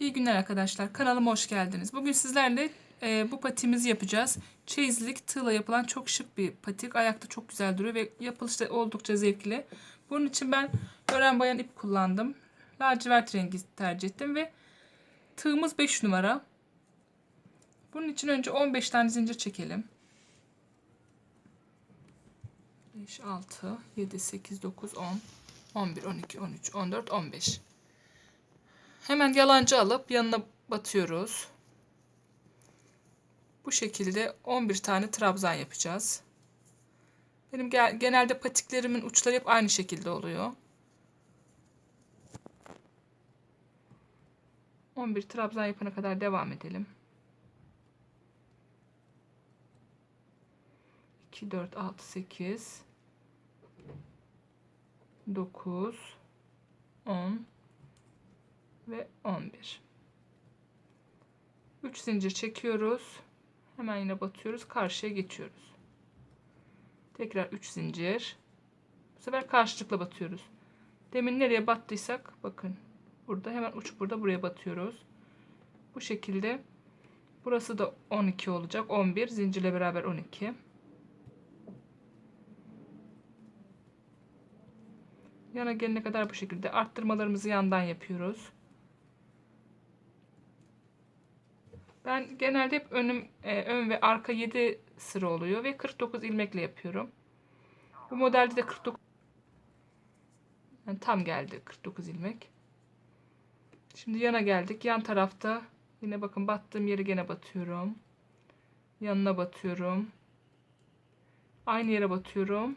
İyi günler arkadaşlar. Kanalıma hoş geldiniz. Bugün sizlerle e, bu patiğimizi yapacağız. Çeyizlik tığla yapılan çok şık bir patik. Ayakta çok güzel duruyor ve yapılışı da oldukça zevkli. Bunun için ben ören bayan ip kullandım. Lacivert rengi tercih ettim ve tığımız 5 numara. Bunun için önce 15 tane zincir çekelim. 5, 6, 7, 8, 9, 10, 11, 12, 13, 14, 15. Hemen yalancı alıp yanına batıyoruz. Bu şekilde 11 tane trabzan yapacağız. Benim genelde patiklerimin uçları hep aynı şekilde oluyor. 11 trabzan yapana kadar devam edelim. 2, 4, 6, 8, 9, 10, ve 11. 3 zincir çekiyoruz. Hemen yine batıyoruz. Karşıya geçiyoruz. Tekrar 3 zincir. Bu sefer karşılıklı batıyoruz. Demin nereye battıysak bakın. Burada hemen uç burada buraya batıyoruz. Bu şekilde burası da 12 olacak. 11 zincirle beraber 12. Yana gelene kadar bu şekilde arttırmalarımızı yandan yapıyoruz. Ben genelde hep önüm e, ön ve arka 7 sıra oluyor ve 49 ilmekle yapıyorum. Bu modelde de 49 yani tam geldi 49 ilmek. Şimdi yana geldik. Yan tarafta yine bakın battığım yeri gene batıyorum. Yanına batıyorum. Aynı yere batıyorum.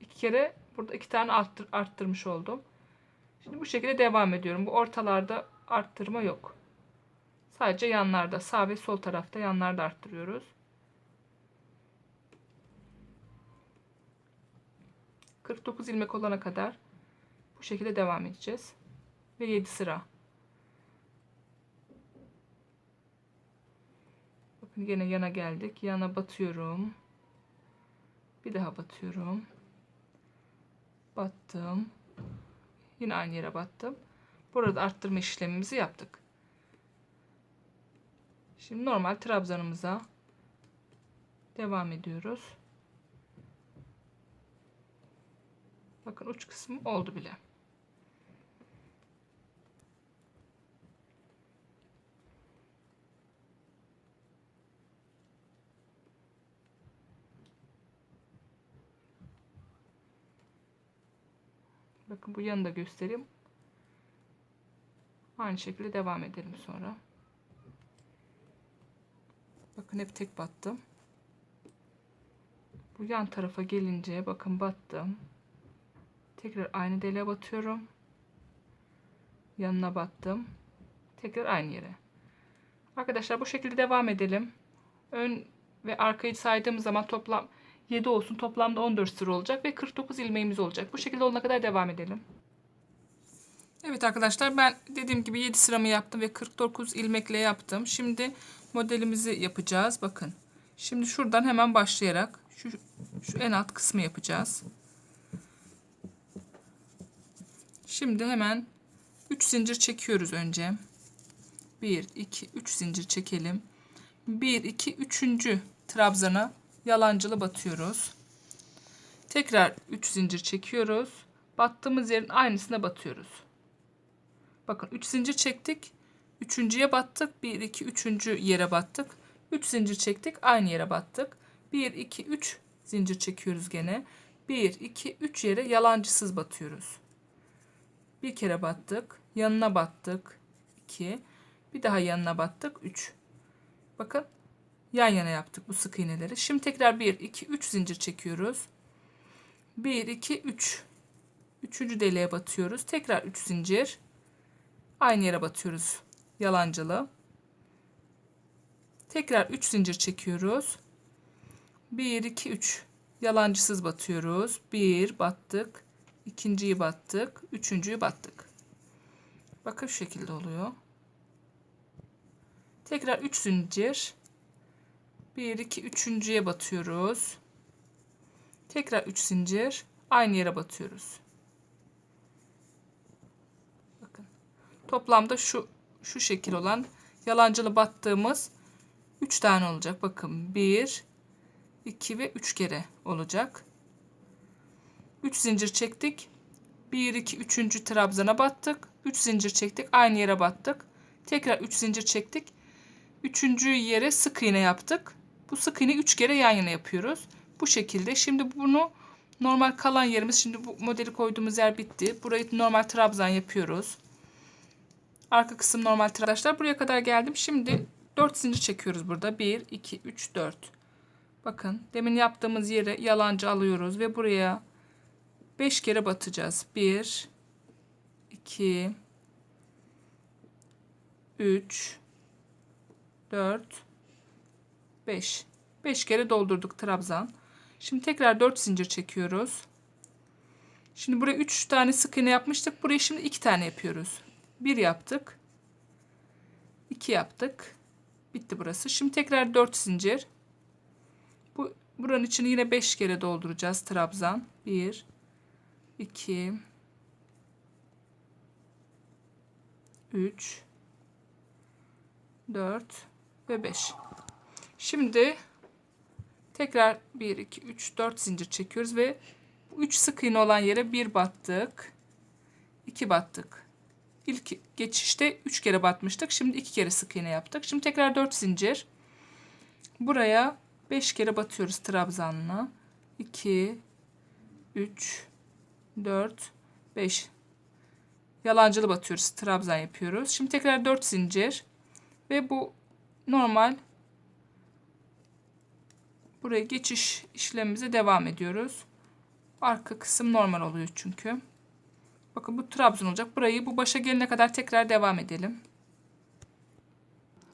İki kere burada iki tane arttır, arttırmış oldum. Şimdi bu şekilde devam ediyorum. Bu ortalarda arttırma yok. Sadece yanlarda sağ ve sol tarafta yanlarda arttırıyoruz. ...49 ilmek olana kadar... ...bu şekilde devam edeceğiz. Ve 7 sıra. Bakın yine yana geldik. Yana batıyorum. Bir daha batıyorum. Battım. Yine aynı yere battım. Burada arttırma işlemimizi yaptık. Şimdi normal trabzanımıza devam ediyoruz. Bakın uç kısmı oldu bile. Bakın bu yanında göstereyim. Aynı şekilde devam edelim sonra. Bakın hep tek battım. Bu yan tarafa gelince bakın battım. Tekrar aynı deliğe batıyorum. Yanına battım. Tekrar aynı yere. Arkadaşlar bu şekilde devam edelim. Ön ve arkayı saydığımız zaman toplam 7 olsun. Toplamda 14 sıra olacak ve 49 ilmeğimiz olacak. Bu şekilde olana kadar devam edelim. Evet arkadaşlar ben dediğim gibi 7 sıramı yaptım ve 49 ilmekle yaptım. Şimdi modelimizi yapacağız. Bakın. Şimdi şuradan hemen başlayarak şu, şu en alt kısmı yapacağız. Şimdi hemen 3 zincir çekiyoruz önce. 1 2 3 zincir çekelim. 1 2 3. trabzana yalancılı batıyoruz. Tekrar 3 zincir çekiyoruz. Battığımız yerin aynısına batıyoruz. Bakın 3 zincir çektik. Üçüncüye battık. 1, 2, üçüncü yere battık. 3 zincir çektik. Aynı yere battık. 1, 2, 3 zincir çekiyoruz gene. 1, 2, 3 yere yalancısız batıyoruz. Bir kere battık. Yanına battık. 2. Bir daha yanına battık. 3. Bakın yan yana yaptık bu sık iğneleri. Şimdi tekrar 1, 2, 3 zincir çekiyoruz. 1, 2, 3. Üçüncü deliğe batıyoruz. Tekrar 3 zincir. Aynı yere batıyoruz yalancılı. Tekrar 3 zincir çekiyoruz. 1 2 3 yalancısız batıyoruz. 1 battık. ikinciyi battık. Üçüncüyü battık. Bakın şu şekilde oluyor. Tekrar 3 zincir. 1 2 üçüncüye batıyoruz. Tekrar 3 zincir. Aynı yere batıyoruz. Toplamda şu şu şekil olan yalancılı battığımız 3 tane olacak. Bakın 1 2 ve 3 kere olacak. 3 zincir çektik. 1 2 3. trabzana battık. 3 zincir çektik. Aynı yere battık. Tekrar 3 zincir çektik. 3. yere sık iğne yaptık. Bu sık iğneyi 3 kere yan yana yapıyoruz. Bu şekilde. Şimdi bunu normal kalan yerimiz şimdi bu modeli koyduğumuz yer bitti. Burayı normal trabzan yapıyoruz. Arka kısım normal arkadaşlar. Buraya kadar geldim. Şimdi 4 zincir çekiyoruz burada. 1 2 3 4. Bakın demin yaptığımız yere yalancı alıyoruz ve buraya 5 kere batacağız. 1 2 3 4 5 5 kere doldurduk trabzan. Şimdi tekrar 4 zincir çekiyoruz. Şimdi buraya 3 tane sık iğne yapmıştık. Buraya şimdi 2 tane yapıyoruz. 1 yaptık. 2 yaptık. Bitti burası. Şimdi tekrar 4 zincir. Bu buranın içini yine 5 kere dolduracağız trabzan. 1 2 3 4 ve 5. Şimdi tekrar 1 2 3 4 zincir çekiyoruz ve bu 3 sık iğne olan yere 1 battık. 2 battık. İlk geçişte 3 kere batmıştık. Şimdi 2 kere sık iğne yaptık. Şimdi tekrar 4 zincir. Buraya 5 kere batıyoruz trabzanla. 2 3 4 5 yalancılı batıyoruz. Trabzan yapıyoruz. Şimdi tekrar 4 zincir ve bu normal buraya geçiş işlemimize devam ediyoruz. Arka kısım normal oluyor çünkü. Bakın bu trabzan olacak. Burayı bu başa gelene kadar tekrar devam edelim.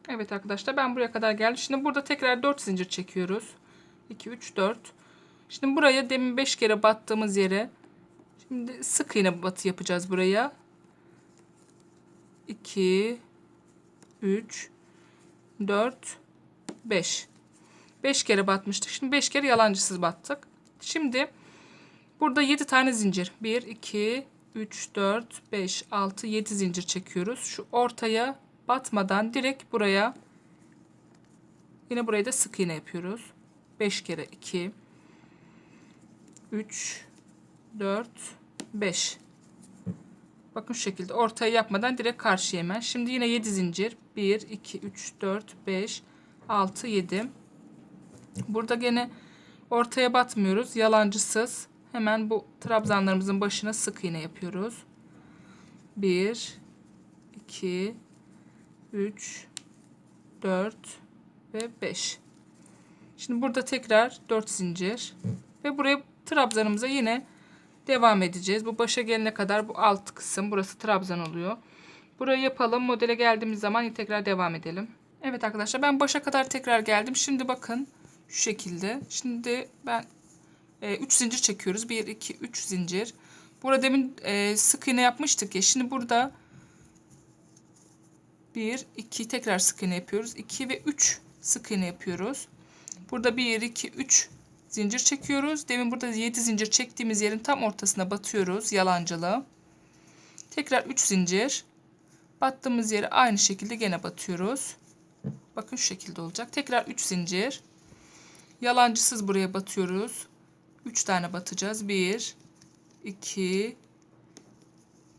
Evet arkadaşlar ben buraya kadar geldim. Şimdi burada tekrar 4 zincir çekiyoruz. 2 3 4. Şimdi buraya demin 5 kere battığımız yere şimdi sık iğne batı yapacağız buraya. 2 3 4 5 5 kere batmıştık. Şimdi 5 kere yalancısız battık. Şimdi burada 7 tane zincir. 1 2 3 4 5 6 7 zincir çekiyoruz. Şu ortaya batmadan direkt buraya yine buraya da sık iğne yapıyoruz. 5 kere 2 3 4 5 Bakın şu şekilde ortaya yapmadan direkt karşıya hemen. Şimdi yine 7 zincir. 1, 2, 3, 4, 5, 6, 7. Burada gene ortaya batmıyoruz. Yalancısız. Hemen bu trabzanlarımızın başına sık iğne yapıyoruz. 1, 2, 3, 4 ve 5. Şimdi burada tekrar 4 zincir. Ve buraya trabzanımıza yine devam edeceğiz. Bu başa gelene kadar bu alt kısım burası trabzan oluyor. Burayı yapalım. Modele geldiğimiz zaman tekrar devam edelim. Evet arkadaşlar ben başa kadar tekrar geldim. Şimdi bakın şu şekilde. Şimdi ben 3 e, zincir çekiyoruz. 1 2 3 zincir. Burada demin e, sık iğne yapmıştık ya. Şimdi burada 1 2 tekrar sık iğne yapıyoruz. 2 ve 3 sık iğne yapıyoruz. Burada 1 2 3 zincir çekiyoruz. Demin burada 7 zincir çektiğimiz yerin tam ortasına batıyoruz yalancılı. Tekrar 3 zincir. Battığımız yere aynı şekilde gene batıyoruz. Bakın şu şekilde olacak. Tekrar 3 zincir. Yalancısız buraya batıyoruz. 3 tane batacağız. 1 2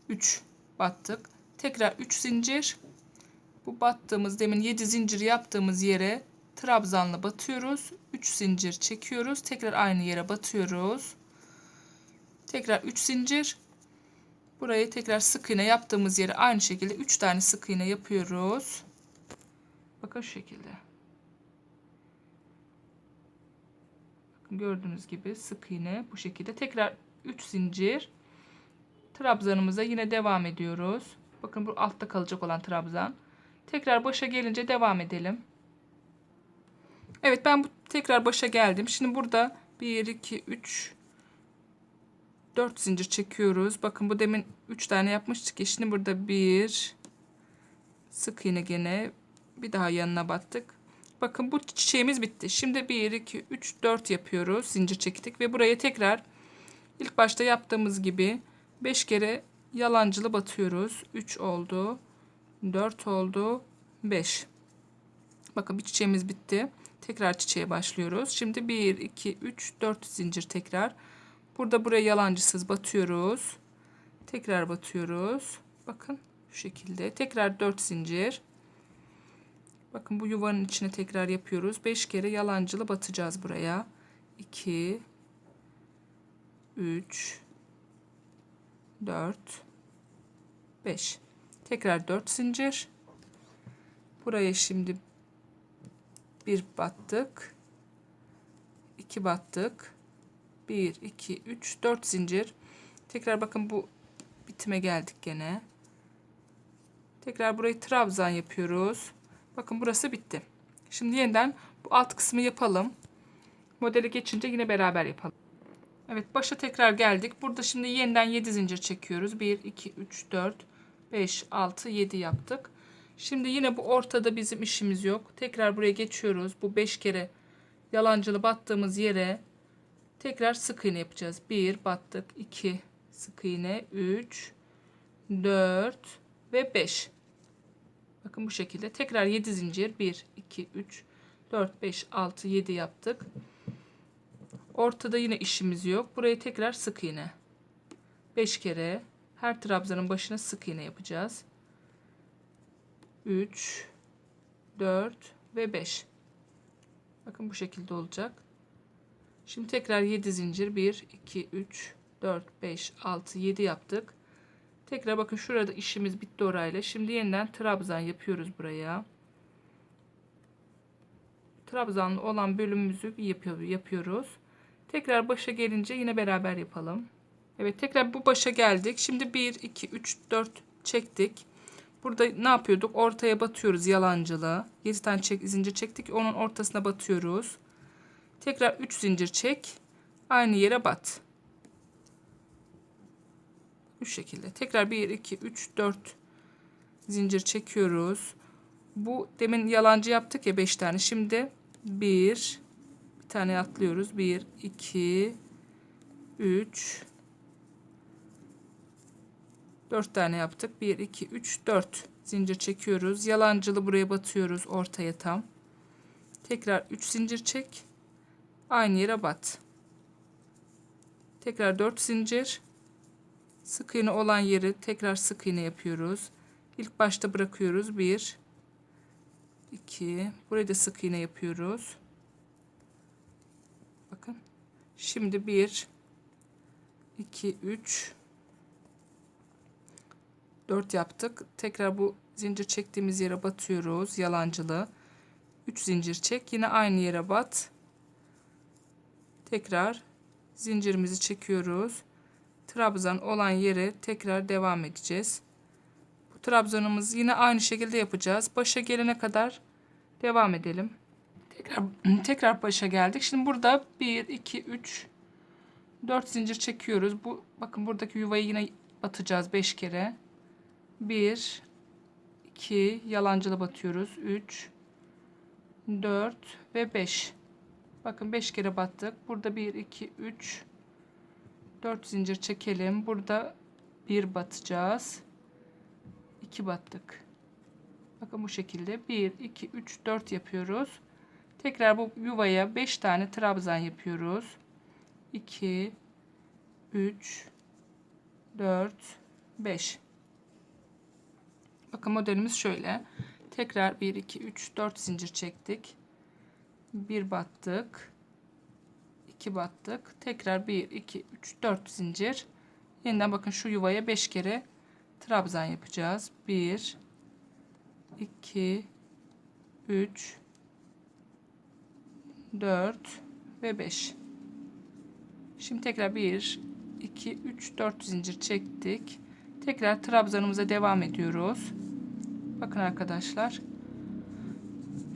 3 battık. Tekrar 3 zincir. Bu battığımız demin 7 zincir yaptığımız yere trabzanla batıyoruz. 3 zincir çekiyoruz. Tekrar aynı yere batıyoruz. Tekrar 3 zincir. Burayı tekrar sık iğne yaptığımız yere aynı şekilde 3 tane sık iğne yapıyoruz. Bakın şu şekilde. Gördüğünüz gibi sık iğne bu şekilde. Tekrar 3 zincir. Trabzanımıza yine devam ediyoruz. Bakın bu altta kalacak olan trabzan. Tekrar başa gelince devam edelim. Evet ben bu tekrar başa geldim. Şimdi burada 1 2 3 4 zincir çekiyoruz. Bakın bu demin 3 tane yapmıştık ya. Şimdi burada 1 sık iğne gene bir daha yanına battık. Bakın bu çiçeğimiz bitti. Şimdi 1 2 3 4 yapıyoruz. Zincir çektik ve buraya tekrar ilk başta yaptığımız gibi 5 kere yalancılı batıyoruz. 3 oldu. 4 oldu. 5. Bakın bir çiçeğimiz bitti. Tekrar çiçeğe başlıyoruz. Şimdi 1, 2, 3, 4 zincir tekrar. Burada buraya yalancısız batıyoruz. Tekrar batıyoruz. Bakın şu şekilde. Tekrar 4 zincir. Bakın bu yuvanın içine tekrar yapıyoruz. 5 kere yalancılı batacağız buraya. 2 3 4 5 tekrar 4 zincir. Buraya şimdi bir battık. 2 battık. 1 2 3 4 zincir. Tekrar bakın bu bitime geldik gene. Tekrar burayı trabzan yapıyoruz bakın burası bitti şimdi yeniden bu alt kısmı yapalım modeli geçince yine beraber yapalım Evet başa tekrar geldik. Burada şimdi yeniden 7 zincir çekiyoruz. 1, 2, 3, 4, 5, 6, 7 yaptık. Şimdi yine bu ortada bizim işimiz yok. Tekrar buraya geçiyoruz. Bu 5 kere yalancılı battığımız yere tekrar sık iğne yapacağız. 1 battık. 2 sık iğne. 3, 4 ve 5. Bakın bu şekilde. Tekrar 7 zincir. 1, 2, 3, 4, 5, 6, 7 yaptık. Ortada yine işimiz yok. Buraya tekrar sık iğne. 5 kere her trabzanın başına sık iğne yapacağız. 3 4 ve 5. Bakın bu şekilde olacak. Şimdi tekrar 7 zincir 1 2 3 4 5 6 7 yaptık. Tekrar bakın şurada işimiz bitti orayla. Şimdi yeniden trabzan yapıyoruz buraya. Trabzanlı olan bölümümüzü yapıyor, yapıyoruz. Tekrar başa gelince yine beraber yapalım. Evet tekrar bu başa geldik. Şimdi 1, 2, 3, 4 çektik. Burada ne yapıyorduk? Ortaya batıyoruz yalancılığı. 7 tane çek, zincir çektik. Onun ortasına batıyoruz. Tekrar 3 zincir çek. Aynı yere bat. Bu şekilde. Tekrar 1, 2, 3, 4 zincir çekiyoruz. Bu demin yalancı yaptık ya 5 tane. Şimdi 1, tane atlıyoruz. 1, 2, 3, 4 tane yaptık. 1, 2, 3, 4 zincir çekiyoruz. Yalancılı buraya batıyoruz ortaya tam. Tekrar 3 zincir çek. Aynı yere bat. Tekrar 4 zincir. Sık iğne olan yeri tekrar sık iğne yapıyoruz. İlk başta bırakıyoruz. 1 2 Buraya da sık iğne yapıyoruz. Bakın. Şimdi 1 2 3 4 yaptık. Tekrar bu zincir çektiğimiz yere batıyoruz. Yalancılı. 3 zincir çek. Yine aynı yere bat. Tekrar zincirimizi çekiyoruz. Trabzan olan yere tekrar devam edeceğiz. Bu trabzanımızı yine aynı şekilde yapacağız. Başa gelene kadar devam edelim. Tekrar tekrar başa geldik. Şimdi burada 1 2 3 4 zincir çekiyoruz. Bu bakın buradaki yuvayı yine batacağız 5 kere. 1 2 yalancılı batıyoruz. 3 4 ve 5. Bakın 5 kere battık. Burada 1 2 3 4 zincir çekelim. Burada 1 batacağız. 2 battık. Bakın bu şekilde 1 2 3 4 yapıyoruz. Tekrar bu yuvaya 5 tane trabzan yapıyoruz. 2 3 4 5 Bakın modelimiz şöyle. Tekrar 1 2 3 4 zincir çektik. 1 battık. 2 battık. Tekrar 1 2 3 4 zincir. Yeniden bakın şu yuvaya 5 kere trabzan yapacağız. 1 2 3 4 ve 5. Şimdi tekrar 1, 2, 3, 4 zincir çektik. Tekrar trabzanımıza devam ediyoruz. Bakın arkadaşlar.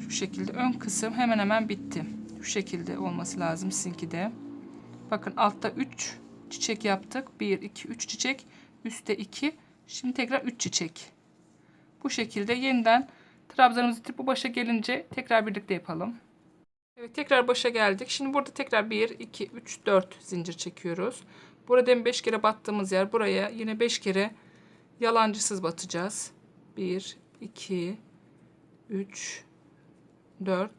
Şu şekilde ön kısım hemen hemen bitti. Şu şekilde olması lazım sizinki de. Bakın altta 3 çiçek yaptık. 1, 2, 3 çiçek. Üstte 2. Şimdi tekrar 3 çiçek. Bu şekilde yeniden trabzanımızı bu başa gelince tekrar birlikte yapalım. Evet tekrar başa geldik. Şimdi burada tekrar 1, 2, 3, 4 zincir çekiyoruz. Burada 5 kere battığımız yer buraya yine 5 kere yalancısız batacağız. 1, 2 3 4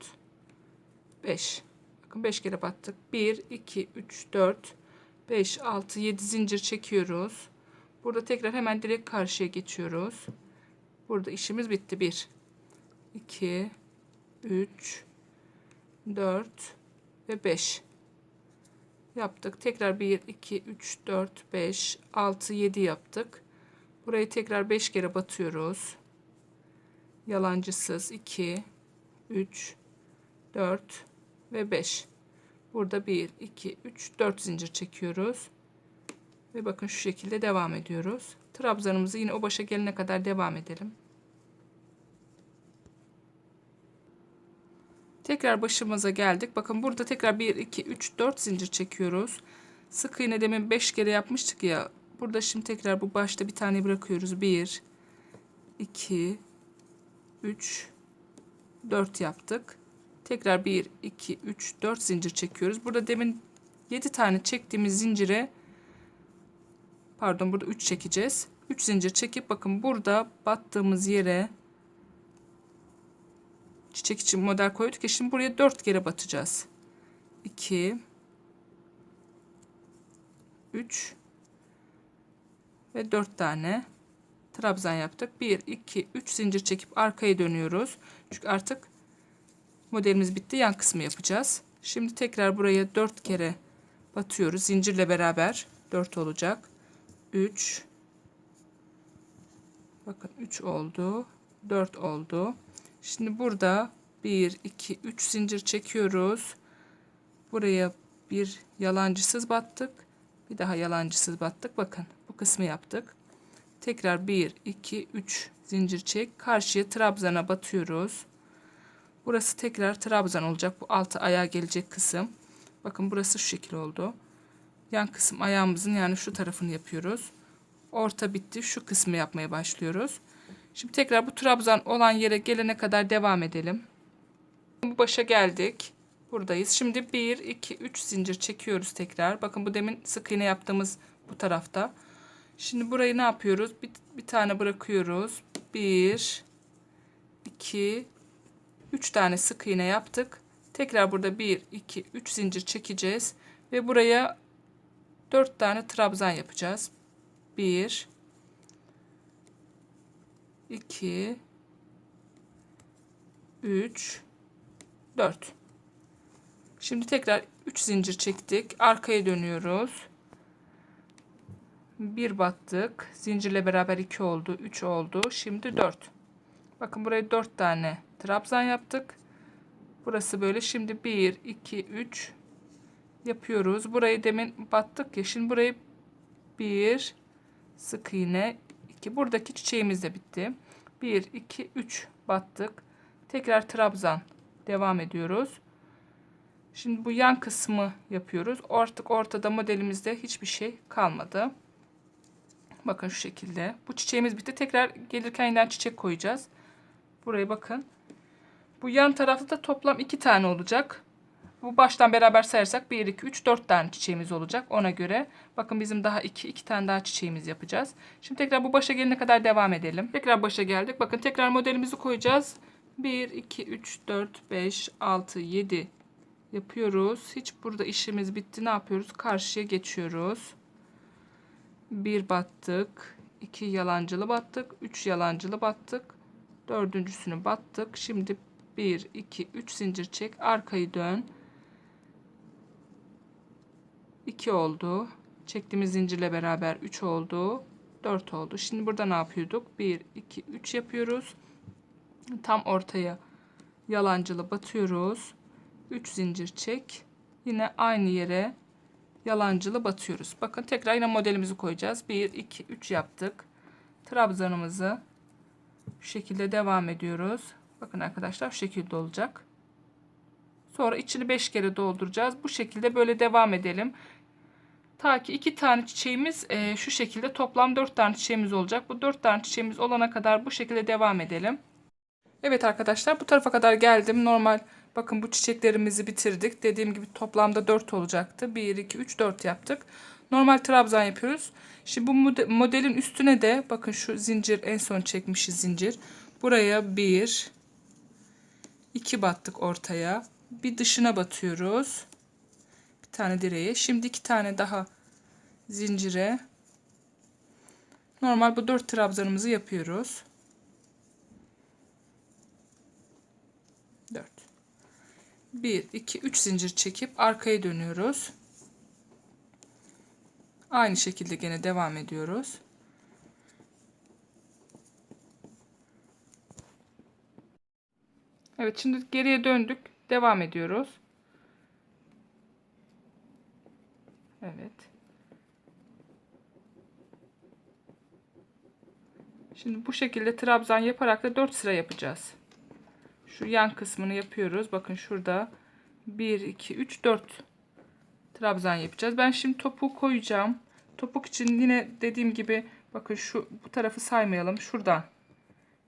5 bakın 5 kere battık. 1 2 3 4 5 6 7 zincir çekiyoruz. Burada tekrar hemen direkt karşıya geçiyoruz. Burada işimiz bitti. 1 2 3 4 ve 5 yaptık. Tekrar 1 2 3 4 5 6 7 yaptık. Burayı tekrar 5 kere batıyoruz. Yalancısız. 2 3 4 ve 5 burada 1 2 3 4 zincir çekiyoruz. Ve bakın şu şekilde devam ediyoruz. Trabzanımızı yine o başa gelene kadar devam edelim. Tekrar başımıza geldik. Bakın burada tekrar 1 2 3 4 zincir çekiyoruz. Sık iğne demin 5 kere yapmıştık ya. Burada şimdi tekrar bu başta bir tane bırakıyoruz. 1 2 3 4 yaptık. Tekrar 1 2 3 4 zincir çekiyoruz. Burada demin 7 tane çektiğimiz zincire pardon burada 3 çekeceğiz. 3 zincir çekip bakın burada battığımız yere çiçek için model koyduk ya şimdi buraya 4 kere batacağız. 2 3 ve 4 tane trabzan yaptık. 1 2 3 zincir çekip arkaya dönüyoruz. Çünkü artık modelimiz bitti. Yan kısmı yapacağız. Şimdi tekrar buraya 4 kere batıyoruz. Zincirle beraber 4 olacak. 3 Bakın 3 oldu. 4 oldu. Şimdi burada 1 2 3 zincir çekiyoruz. Buraya bir yalancısız battık. Bir daha yalancısız battık. Bakın bu kısmı yaptık. Tekrar 1, 2, 3 zincir çek. Karşıya trabzana batıyoruz. Burası tekrar trabzan olacak. Bu altı ayağa gelecek kısım. Bakın burası şu şekil oldu. Yan kısım ayağımızın yani şu tarafını yapıyoruz. Orta bitti. Şu kısmı yapmaya başlıyoruz. Şimdi tekrar bu trabzan olan yere gelene kadar devam edelim. Bu başa geldik. Buradayız. Şimdi 1, 2, 3 zincir çekiyoruz tekrar. Bakın bu demin sık iğne yaptığımız bu tarafta. Şimdi burayı ne yapıyoruz? Bir, bir tane bırakıyoruz. 1 2 3 tane sık iğne yaptık. Tekrar burada 1 2 3 zincir çekeceğiz ve buraya 4 tane trabzan yapacağız. 1 2 3 4 Şimdi tekrar 3 zincir çektik. Arkaya dönüyoruz. Bir battık. Zincirle beraber 2 oldu. 3 oldu. Şimdi 4. Bakın buraya 4 tane trabzan yaptık. Burası böyle. Şimdi 1, 2, 3 yapıyoruz. Burayı demin battık ya. Şimdi burayı 1 sık iğne 2. Buradaki çiçeğimiz de bitti. 1, 2, 3 battık. Tekrar trabzan devam ediyoruz. Şimdi bu yan kısmı yapıyoruz. Artık ortada modelimizde hiçbir şey kalmadı. Bakın şu şekilde. Bu çiçeğimiz bitti. Tekrar gelirken yeniden çiçek koyacağız. Buraya bakın. Bu yan tarafta da toplam iki tane olacak. Bu baştan beraber sayarsak 1, 2, 3, 4 tane çiçeğimiz olacak. Ona göre bakın bizim daha 2, 2 tane daha çiçeğimiz yapacağız. Şimdi tekrar bu başa gelene kadar devam edelim. Tekrar başa geldik. Bakın tekrar modelimizi koyacağız. 1, 2, 3, 4, 5, 6, 7 yapıyoruz. Hiç burada işimiz bitti. Ne yapıyoruz? Karşıya geçiyoruz. Bir battık. iki yalancılı battık. Üç yalancılı battık. Dördüncüsünü battık. Şimdi bir, iki, üç zincir çek. Arkayı dön. 2 oldu. Çektiğimiz zincirle beraber 3 oldu. 4 oldu. Şimdi burada ne yapıyorduk? 1, 2, 3 yapıyoruz. Tam ortaya yalancılı batıyoruz. 3 zincir çek. Yine aynı yere yalancılı batıyoruz. Bakın tekrar yine modelimizi koyacağız. 1, 2, 3 yaptık. Trabzanımızı şu şekilde devam ediyoruz. Bakın arkadaşlar şu şekilde olacak. Sonra içini 5 kere dolduracağız. Bu şekilde böyle devam edelim. Ta ki 2 tane çiçeğimiz e, şu şekilde toplam 4 tane çiçeğimiz olacak. Bu 4 tane çiçeğimiz olana kadar bu şekilde devam edelim. Evet arkadaşlar bu tarafa kadar geldim. Normal bakın bu çiçeklerimizi bitirdik. Dediğim gibi toplamda 4 olacaktı. 1, 2, 3, 4 yaptık. Normal trabzan yapıyoruz. Şimdi bu modelin üstüne de bakın şu zincir en son çekmişiz zincir. Buraya bir, iki battık ortaya. Bir dışına batıyoruz. Bir tane direğe. Şimdi iki tane daha zincire. Normal bu dört trabzanımızı yapıyoruz. Dört. Bir, iki, üç zincir çekip arkaya dönüyoruz. Aynı şekilde gene devam ediyoruz. Evet şimdi geriye döndük. Devam ediyoruz. Evet. Şimdi bu şekilde trabzan yaparak da 4 sıra yapacağız. Şu yan kısmını yapıyoruz. Bakın şurada 1 2 3 4 trabzan yapacağız. Ben şimdi topuğu koyacağım. Topuk için yine dediğim gibi bakın şu bu tarafı saymayalım. Şuradan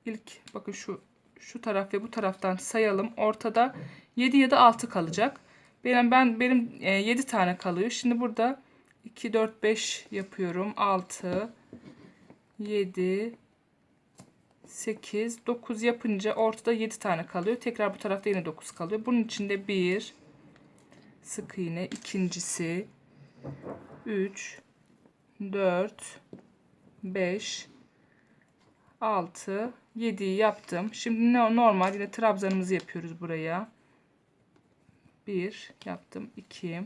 ilk bakın şu şu taraf ve bu taraftan sayalım. Ortada 7 ya da 6 kalacak. Benim ben benim 7 tane kalıyor. Şimdi burada 2 4 5 yapıyorum. 6 7 8 9 yapınca ortada 7 tane kalıyor. Tekrar bu tarafta yine 9 kalıyor. Bunun içinde 1 sık iğne, ikincisi 3 4 5 6 7'yi yaptım. Şimdi ne normal yine trabzanımızı yapıyoruz buraya. 1 yaptım. 2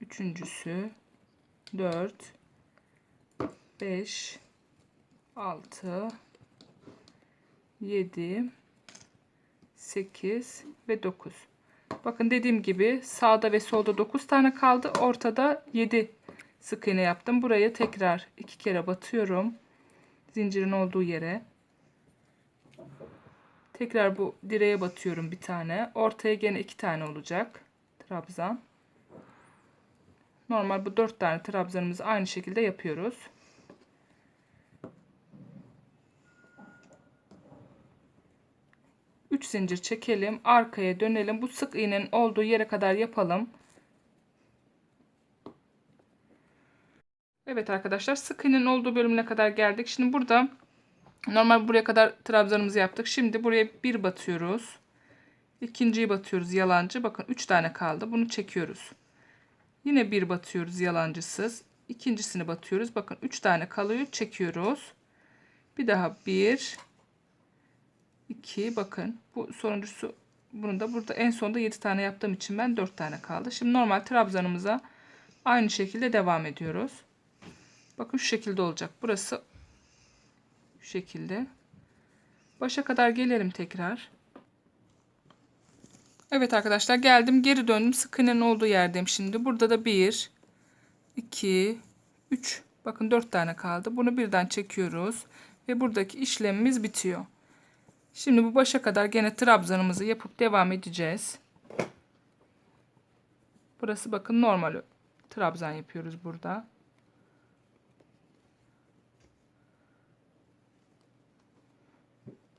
Üçüncüsü 4 5 6 7 8 ve 9. Bakın dediğim gibi sağda ve solda 9 tane kaldı. Ortada 7 sık iğne yaptım. Buraya tekrar iki kere batıyorum. Zincirin olduğu yere. Tekrar bu direğe batıyorum bir tane. Ortaya gene iki tane olacak. Trabzan. Normal bu dört tane trabzanımızı aynı şekilde yapıyoruz. Zincir çekelim. Arkaya dönelim. Bu sık iğnenin olduğu yere kadar yapalım. Evet arkadaşlar sık iğnenin olduğu bölümüne kadar geldik. Şimdi burada normal buraya kadar trabzanımızı yaptık. Şimdi buraya bir batıyoruz. İkinciyi batıyoruz yalancı. Bakın 3 tane kaldı. Bunu çekiyoruz. Yine bir batıyoruz yalancısız. İkincisini batıyoruz. Bakın 3 tane kalıyor. Çekiyoruz. Bir daha 1 2 bakın bu sonuncusu bunu da burada en sonda 7 tane yaptığım için ben 4 tane kaldı. Şimdi normal trabzanımıza aynı şekilde devam ediyoruz. Bakın şu şekilde olacak. Burası şu şekilde. Başa kadar gelelim tekrar. Evet arkadaşlar geldim geri döndüm. Sık iğnenin olduğu yerdeyim şimdi. Burada da 1 2 3 bakın 4 tane kaldı. Bunu birden çekiyoruz ve buradaki işlemimiz bitiyor. Şimdi bu başa kadar gene trabzanımızı yapıp devam edeceğiz. Burası bakın normal trabzan yapıyoruz burada.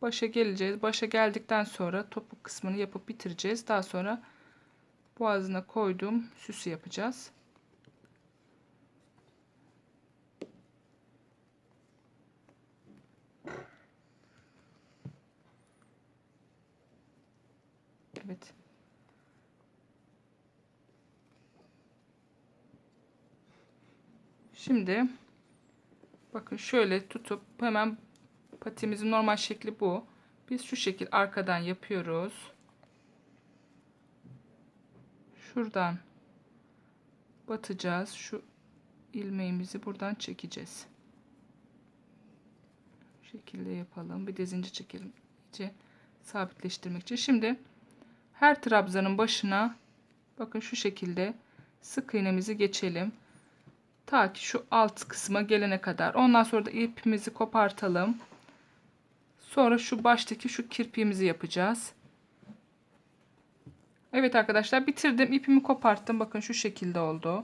Başa geleceğiz. Başa geldikten sonra topuk kısmını yapıp bitireceğiz. Daha sonra boğazına koyduğum süsü yapacağız. Evet. Şimdi bakın şöyle tutup hemen patimizin normal şekli bu. Biz şu şekil arkadan yapıyoruz. Şuradan batacağız. Şu ilmeğimizi buradan çekeceğiz. Bu şekilde yapalım. Bir de zincir çekelim. İyice sabitleştirmek için. Şimdi her trabzanın başına bakın şu şekilde sık iğnemizi geçelim. Ta ki şu alt kısma gelene kadar. Ondan sonra da ipimizi kopartalım. Sonra şu baştaki şu kirpiğimizi yapacağız. Evet arkadaşlar bitirdim. İpimi koparttım. Bakın şu şekilde oldu.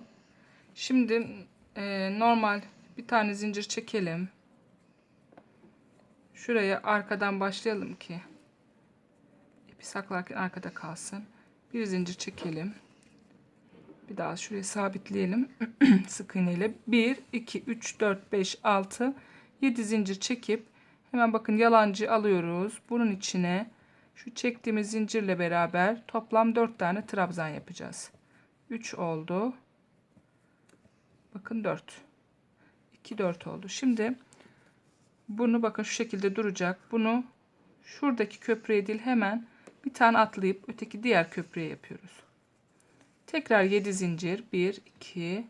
Şimdi e, normal bir tane zincir çekelim. Şuraya arkadan başlayalım ki ipi saklarken arkada kalsın. Bir zincir çekelim. Bir daha şuraya sabitleyelim. Sık iğne ile 1 2 3 4 5 6 7 zincir çekip hemen bakın yalancı alıyoruz. Bunun içine şu çektiğimiz zincirle beraber toplam 4 tane trabzan yapacağız. 3 oldu. Bakın 4. 2 4 oldu. Şimdi bunu bakın şu şekilde duracak. Bunu şuradaki köprüye değil hemen bir tane atlayıp öteki diğer köprüye yapıyoruz. Tekrar 7 zincir. 1 2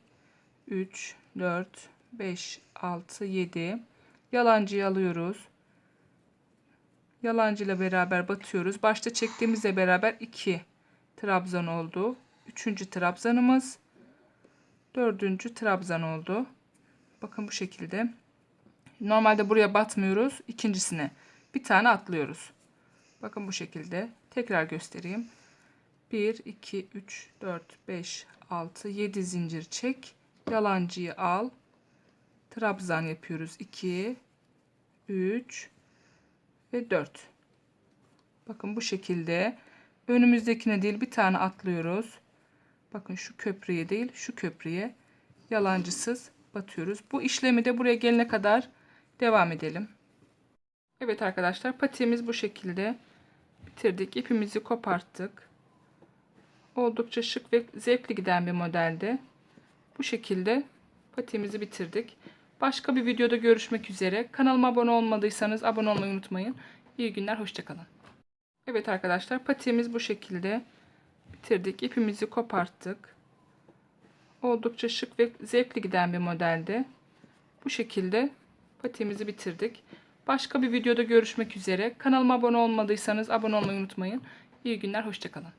3 4 5 6 7 yalancıyı alıyoruz. Yalancı ile beraber batıyoruz. Başta çektiğimizle beraber 2 trabzan oldu. 3. trabzanımız. 4. trabzan oldu. Bakın bu şekilde. Normalde buraya batmıyoruz. İkincisine bir tane atlıyoruz. Bakın bu şekilde. Tekrar göstereyim. 1, 2, 3, 4, 5, 6, 7 zincir çek. Yalancıyı al. Trabzan yapıyoruz. 2, 3 ve 4. Bakın bu şekilde. Önümüzdekine değil bir tane atlıyoruz. Bakın şu köprüye değil şu köprüye yalancısız batıyoruz. Bu işlemi de buraya gelene kadar devam edelim. Evet arkadaşlar patiğimiz bu şekilde bitirdik. İpimizi koparttık. Oldukça şık ve zevkli giden bir modelde. Bu şekilde patiğimizi bitirdik. Başka bir videoda görüşmek üzere. Kanalıma abone olmadıysanız abone olmayı unutmayın. İyi günler, hoşçakalın. Evet arkadaşlar patiğimiz bu şekilde bitirdik. İpimizi koparttık. Oldukça şık ve zevkli giden bir modelde. Bu şekilde patiğimizi bitirdik. Başka bir videoda görüşmek üzere. Kanalıma abone olmadıysanız abone olmayı unutmayın. İyi günler, hoşçakalın.